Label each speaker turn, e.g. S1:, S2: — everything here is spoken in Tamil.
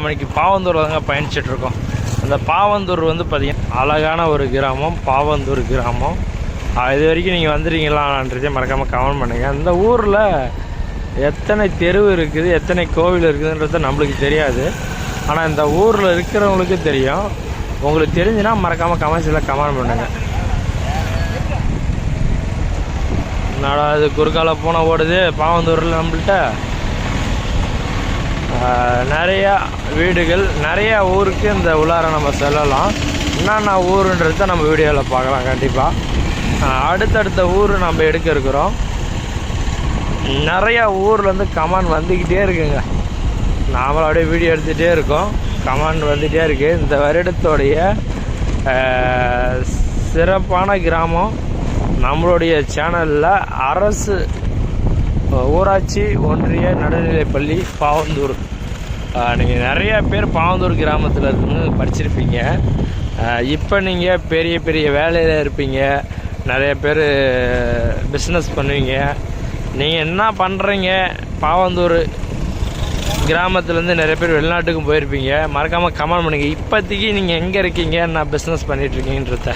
S1: நாம் இன்றைக்கி பாவந்தூர் தாங்க பயணிச்சிட்ருக்கோம். அந்த பாவந்தூர் வந்து பார்த்திங்கன்னா அழகான ஒரு கிராமம் பாவந்தூர் கிராமம். இது வரைக்கும் நீங்கள் வந்துடுறீங்களான்றதே மறக்காமல் கமெண்ட் பண்ணுங்கள் இந்த ஊரில் எத்தனை தெருவு இருக்குது எத்தனை கோவில் இருக்குதுன்றது நம்மளுக்கு தெரியாது. ஆனால் இந்த ஊரில் இருக்கிறவங்களுக்கு தெரியும். உங்களுக்கு தெரிஞ்சுன்னா மறக்காமல் கமெண்ட்ஸில் கமெண்ட் பண்ணுங்கள் என்னடா அது குறுக்கால பூனை ஓடுது பாவந்தூரில் நம்மள்கிட்ட நிறையா வீடுகள் நிறையா ஊருக்கு இந்த உள்ளார நம்ம செல்லலாம். என்னென்ன ஊருன்றத நம்ம வீடியோவில் பார்க்கலாம் கண்டிப்பாக அடுத்தடுத்த ஊர் நம்ம எடுக்க இருக்கிறோம். நிறையா ஊர்லேருந்து கமான் வந்துக்கிட்டே இருக்குங்க. நாமளும் அப்படியே வீடியோ எடுத்துகிட்டே இருக்கோம். கமான் வந்துகிட்டே இருக்குது இந்த வருடத்தோடைய சிறப்பான கிராமம் நம்மளுடைய சேனலில் அரசு ஊராட்சி ஒன்றிய நடுநிலைப்பள்ளி பாவந்தூர். நீங்கள் நிறைய பேர் பாவந்தூர் கிராமத்தில் இருந்து படிச்சிருப்பீங்க. இப்போ நீங்கள் பெரிய பெரிய வேலையில் இருப்பீங்க. நிறைய பேர் பிஸ்னஸ் பண்ணுவீங்க. நீங்கள் என்ன பண்ணுறீங்க பாவந்தூர் கிராமத்துலேருந்து நிறைய பேர் வெளிநாட்டுக்கும் போயிருப்பீங்க. மறக்காமல் கமெண்ட் பண்ணுங்கள் இப்போதைக்கு நீங்கள் எங்கே இருக்கீங்க? நான் பிஸ்னஸ் பண்ணிகிட்ருக்கீங்கன்றத